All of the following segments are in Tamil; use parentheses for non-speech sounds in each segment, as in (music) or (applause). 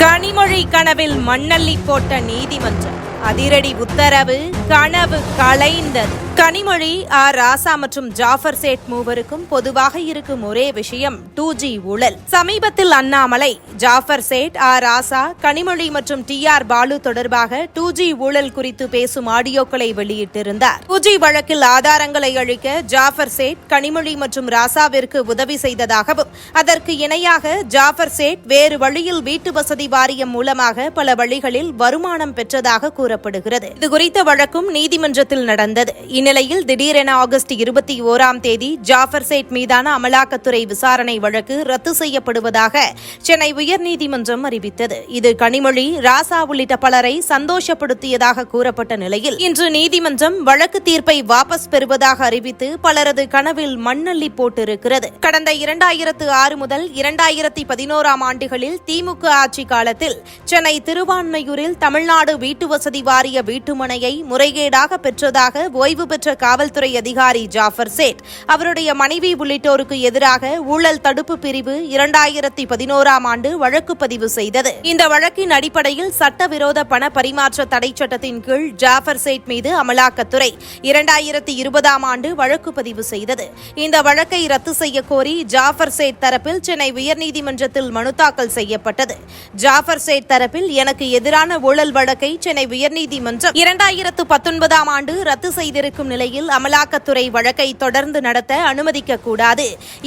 கனிமொழி கனவில் மண்ணள்ளி போட்ட நீதிமன்றம். அதிரடி உத்தரவு கனவு கலைந்தது கனிமொழி ஆர் ராசா மற்றும் ஜாஃபர் சேட் மூவருக்கும் பொதுவாக இருக்கும் ஒரே விஷயம் டூ ஜி ஊழல். சமீபத்தில் அண்ணாமலை ஜாஃபர் சேட் ஆர் ராசா கனிமொழி மற்றும் டி ஆர் பாலு தொடர்பாக டூ ஜி ஊழல் குறித்து பேசும் ஆடியோக்களை வெளியிட்டிருந்தார். டூ ஜி வழக்கில் ஆதாரங்களை அழிக்க ஜாஃபர் சேட் கனிமொழி மற்றும் ராசாவிற்கு உதவி செய்ததாகவும் அதற்கு இணையாக ஜாஃபர் சேட் வேறு வழியில் வீட்டு வசதி வாரியம் மூலமாக பல வழிகளில் வருமானம் பெற்றதாக கூறப்படுகிறது. இது குறித்த வழக்கும் நீதிமன்றத்தில் நடந்தது. இந்நிலையில் திடீரென ஆகஸ்ட் இருபத்தி ஓராம் தேதி ஜாஃபர் சேட் மீதான அமலாக்கத்துறை விசாரணை வழக்கு ரத்து செய்யப்படுவதாக சென்னை உயர்நீதிமன்றம் அறிவித்தது. இது கனிமொழி ராசா உள்ளிட்ட பலரை சந்தோஷப்படுத்தியதாக கூறப்பட்ட நிலையில் இன்று நீதிமன்றம் வழக்கு தீர்ப்பை வாபஸ் பெறுவதாக அறிவித்து பலரது கனவில் மண்ணள்ளி போட்டிருக்கிறது. கடந்த இரண்டாயிரத்து ஆறு முதல் இரண்டாயிரத்தி பதினோராம் ஆண்டுகளில் திமுக ஆட்சி காலத்தில் சென்னை திருவான்மையூரில் தமிழ்நாடு வீட்டு வசதி வாரிய வீட்டுமனையை முறைகேடாக பெற்றதாக ஓய்வு பெற்ற காவல்துறை அதிகாரி ஜாஃபர் சேட் அவருடைய மனைவி உள்ளிட்டோருக்கு எதிராக ஊழல் தடுப்பு பிரிவு இரண்டாயிரத்தி பதினோராம் ஆண்டு வழக்கு பதிவு செய்தது. இந்த வழக்கின் அடிப்படையில் சட்டவிரோத பண பரிமாற்ற தடை சட்டத்தின் கீழ் ஜாஃபர் சேட் மீது அமலாக்கத்துறை இரண்டாயிரத்தி இருபதாம் ஆண்டு வழக்கு பதிவு செய்தது. இந்த வழக்கை ரத்து செய்ய கோரி ஜாஃபர் சேட் தரப்பில் சென்னை உயர்நீதிமன்றத்தில் மனு தாக்கல் செய்யப்பட்டது. ஜாஃபர் சேட் தரப்பில் எனக்கு எதிரான ஊழல் வழக்கை சென்னை உயர்நீதிமன்றம் இரண்டாயிரத்து பத்தொன்பதாம் ஆண்டு ரத்து செய்திருக்கும் இருக்கும் நிலையில் அமலாக்கத்துறை வழக்கை தொடர்ந்து நடத்த அனுமதிக்க கூடாது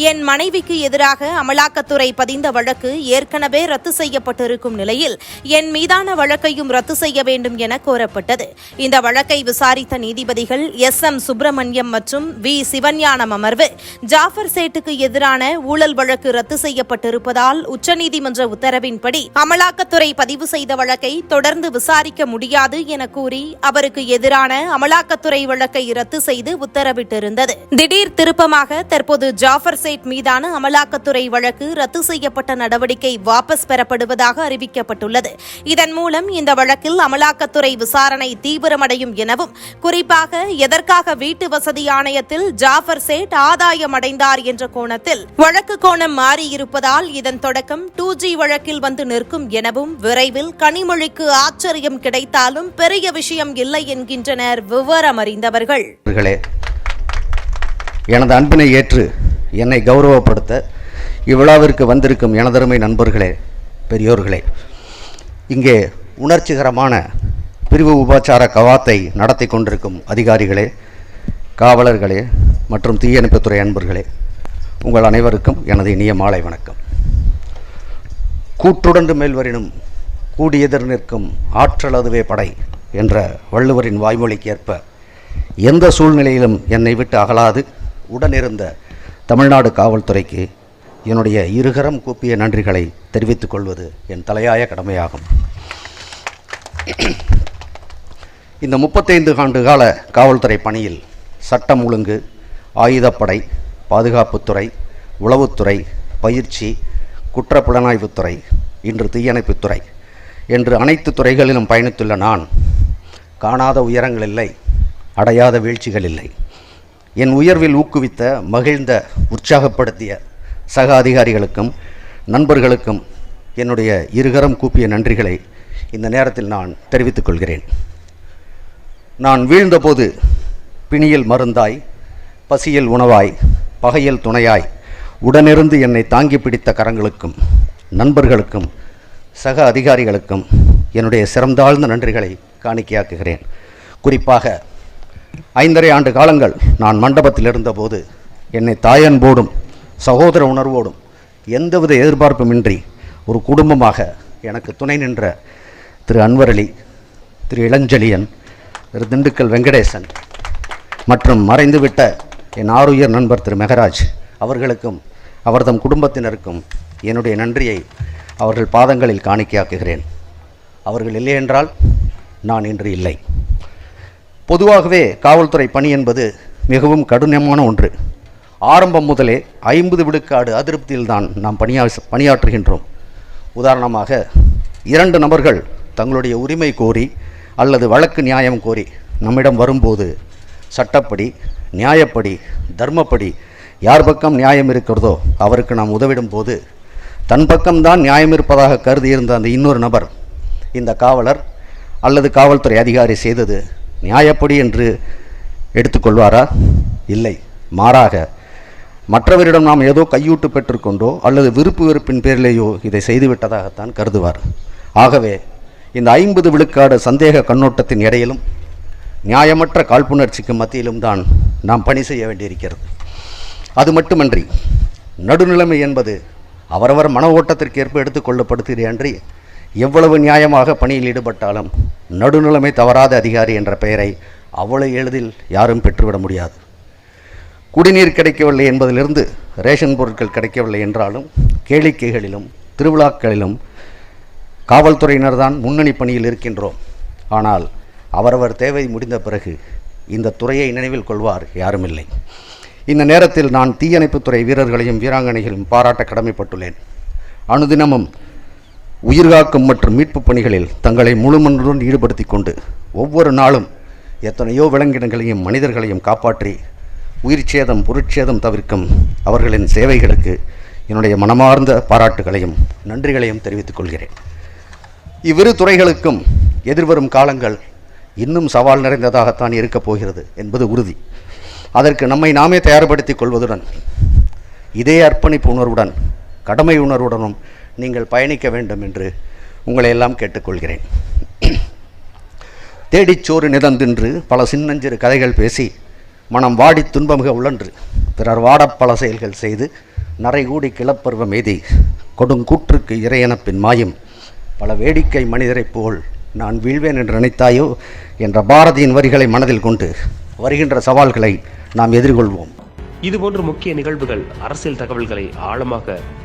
என் மனைவிக்கு எதிராக அமலாக்கத்துறை பதிந்த வழக்கு ஏற்கனவே ரத்து செய்யப்பட்டிருக்கும் நிலையில் என் மீதான வழக்கையும் ரத்து செய்ய வேண்டும் என கோரப்பட்டது. இந்த வழக்கை விசாரித்த நீதிபதிகள் எஸ் எம் சுப்பிரமணியம் மற்றும் வி சிவஞானம் அமர்வு ஜாஃபர் சேட்டுக்கு எதிரான ஊழல் வழக்கு ரத்து செய்யப்பட்டிருப்பதால் உச்சநீதிமன்ற உத்தரவின்படி அமலாக்கத்துறை பதிவு செய்த வழக்கை தொடர்ந்து விசாரிக்க முடியாது என கூறி அவருக்கு எதிரான அமலாக்கத்துறை வழக்கை ரத்து செய்து உத்தரவிட்டிருந்தது. திடீர் திருப்பமாக தற்போது ஜாஃபர் சேட் மீதான அமலாக்கத்துறை வழக்கு ரத்து செய்யப்பட்ட நடவடிக்கை வாபஸ் பெறப்படுவதாக அறிவிக்கப்பட்டுள்ளது. இதன் மூலம் இந்த வழக்கில் அமலாக்கத்துறை விசாரணை தீவிரமடையும் எனவும் குறிப்பாக எதற்காக வீட்டு வசதி ஆணையத்தில் ஜாஃபர் சேட் ஆதாயம் அடைந்தார் என்ற கோணத்தில் வழக்கு கோணம் மாறியிருப்பதால் இதன் தொடக்கம் டூ ஜி வழக்கில் வந்து நிற்கும் எனவும் விரைவில் கனிமொழிக்கு ஆச்சரியம் கிடைத்தாலும் பெரிய விஷயம் இல்லை என்கின்றனர் விவரம் அறிந்தவர்கள் வாழ்த்துக்கள் எனது அன்பினை ஏற்று என்னை கௌரவப்படுத்த இவ்விழாவிற்கு வந்திருக்கும் எனதருமை நண்பர்களே பெரியோர்களே இங்கே உணர்ச்சிகரமான பிரிவு உபாச்சார கவாத்தை நடத்தி கொண்டிருக்கும் அதிகாரிகளே காவலர்களே மற்றும் தீயணைப்புத்துறை அன்பர்களே உங்கள் அனைவருக்கும் எனது இனிய மாலை வணக்கம். கூற்றுடன்று மேல்வரினும் கூடியெதிர் நிற்கும் ஆற்றல் அதுவே படை என்ற வள்ளுவரின் வாய்மொழிக்கு ஏற்ப எந்த சூழ்நிலையிலும் என்னை விட்டு அகலாது. உடனிருந்த தமிழ்நாடு காவல்துறைக்கு என்னுடைய இருகரம் கூப்பிய நன்றிகளை தெரிவித்துக் கொள்வது என் தலையாய கடமையாகும். இந்த முப்பத்தைந்து ஆண்டு கால காவல்துறை பணியில் சட்டம் ஒழுங்கு ஆயுதப்படை பாதுகாப்புத்துறை உளவுத்துறை பயிற்சி குற்றப்புலனாய்வுத்துறை இன்று தீயணைப்புத்துறை என்று அனைத்து துறைகளிலும் பயணித்துள்ள நான் காணாத உயரங்கள் இல்லை. அடையாத வீழ்ச்சிகள் இல்லை. என் உயர்வில் ஊக்குவித்த மகிழ்ந்த உற்சாகப்படுத்திய சக அதிகாரிகளுக்கும் நண்பர்களுக்கும் என்னுடைய இருகரம் கூப்பிய நன்றிகளை இந்த நேரத்தில் நான் தெரிவித்துக் கொள்கிறேன். நான் வீழ்ந்தபோது பிணியில் மருந்தாய் பசியில் உணவாய் பகையில் துணையாய் உடனிருந்து என்னை தாங்கி பிடித்த கரங்களுக்கும் நண்பர்களுக்கும் சக அதிகாரிகளுக்கும் என்னுடைய சிறந்தாழ்ந்த நன்றிகளை காணிக்கையாக்குகிறேன். குறிப்பாக ஐந்தரை ஆண்டு காலங்கள் நான் மண்டபத்தில் இருந்தபோது என்னை தாயன்போடும் சகோதர உணர்வோடும் எந்தவித எதிர்பார்ப்புமின்றி ஒரு குடும்பமாக எனக்கு துணை நின்ற திரு அன்வரலி திரு இளஞ்செழியன் திரு திண்டுக்கல் வெங்கடேசன் மற்றும் மறைந்துவிட்ட என் ஆருயர் நண்பர் திரு மெகராஜ் அவர்களுக்கும் அவர்தம் குடும்பத்தினருக்கும் என்னுடைய நன்றியை அவர்கள் பாதங்களில் காணிக்கையாக்குகிறேன். அவர்கள் இல்லையென்றால் நான் இன்று இல்லை. பொதுவாகவே காவல்துறை பணி என்பது மிகவும் கடினமான ஒன்று. ஆரம்பம் முதலே ஐம்பது விழுக்காடு அதிருப்தியில்தான் நாம் பணியா பணியாற்றுகின்றோம். உதாரணமாக இரண்டு நபர்கள் தங்களுடைய உரிமை கோரி அல்லது வழக்கு நியாயம் கோரி நம்மிடம் வரும்போது சட்டப்படி நியாயப்படி தர்மப்படி யார் பக்கம் நியாயம் இருக்கிறதோ அவருக்கு நாம் உதவிடும் போது தன் பக்கம்தான் நியாயம் இருப்பதாக கருதியிருந்த அந்த இன்னொரு நபர் இந்த காவலர் அல்லது காவல்துறை அதிகாரி செய்தது நியாயப்படி என்று எடுத்துக்கொள்வாரா? இல்லை. மாறாக மற்றவரிடம் நாம் ஏதோ கையூட்டு பெற்றுக்கொண்டோ அல்லது விருப்பு வெறுப்பின் பேரிலேயோ இதை செய்துவிட்டதாகத்தான் கருதுவார். ஆகவே இந்த ஐம்பது விழுக்காடு சந்தேக கண்ணோட்டத்தின் இடையிலும் நியாயமற்ற காழ்ப்புணர்ச்சிக்கு மத்தியிலும் தான் நாம் பணி செய்ய வேண்டியிருக்கிறது. அது மட்டுமன்றி நடுநிலைமை என்பது அவரவர் மன ஓட்டத்திற்கேற்ப ஏற்ப எடுத்துக்கொள்ளப்படுகிறே அன்றி எவ்வளவு நியாயமாக பணியில் ஈடுபட்டாலும் நடுநிலைமை தவறாத அதிகாரி என்ற பெயரை அவ்வளவு எளிதில் யாரும் பெற்றுவிட முடியாது. குடிநீர் கிடைக்கவில்லை என்பதிலிருந்து ரேஷன் பொருட்கள் கிடைக்கவில்லை என்றாலும் கேளிக்கைகளிலும் திருவிழாக்களிலும் காவல்துறையினர் தான் முன்னணி பணியில் இருக்கின்றோம். ஆனால் அவரவர் தேவை முடிந்த பிறகு இந்த துறையை நினைவில் கொள்வார் யாரும் இல்லை இந்த நேரத்தில் நான் தீயணைப்புத்துறை வீரர்களையும் வீராங்கனைகளையும் பாராட்ட கடமைப்பட்டுள்ளேன். அனுதினமும் உயிர்காக்கும் மற்றும் மீட்பு பணிகளில் தங்களை முழுமனுடன் ஈடுபடுத்தி கொண்டு ஒவ்வொரு நாளும் எத்தனையோ விலங்கினங்களையும் மனிதர்களையும் காப்பாற்றி உயிர் சேதம் பொருட்சேதம் தவிர்க்கும் அவர்களின் சேவைகளுக்கு என்னுடைய மனமார்ந்த பாராட்டுகளையும் நன்றிகளையும் தெரிவித்துக் கொள்கிறேன். இவ்விரு துறைகளுக்கும் எதிர்வரும் காலங்கள் இன்னும் சவால் நிறைந்ததாகத்தான் இருக்கப் போகிறது என்பது உறுதி. அதற்கு நம்மை நாமே தயார்படுத்திக் கொள்வதுடன் இதே அர்ப்பணிப்பு உணர்வுடன் கடமை உணர்வுடனும் நீங்கள் பயணிக்க வேண்டும் என்று உங்களை எல்லாம் கேட்டுக்கொள்கிறேன். (clears throat) தேடிச் சோறு நிதந்தின்று பல சின்னஞ்சிறு கதைகள் பேசி மனம் வாடித் துன்பமிக உழன்று. பிறர் வாடப் பல செயல்கள் செய்து நரைகூடி கிளப்பருவம் எய்தி கொடுங்கூற்றுக்கு இறையன பின் மாயும். பல வேடிக்கை மனிதரைப் போல் நான் வீழ்வேன் என்று நினைத்தாயோ என்ற பாரதியின் வரிகளை மனதில் கொண்டு வருகின்ற சவால்களை நாம் எதிர்கொள்வோம். இதுபோன்ற முக்கிய நிகழ்வுகள் அரசியல் தகவல்களை ஆழமாக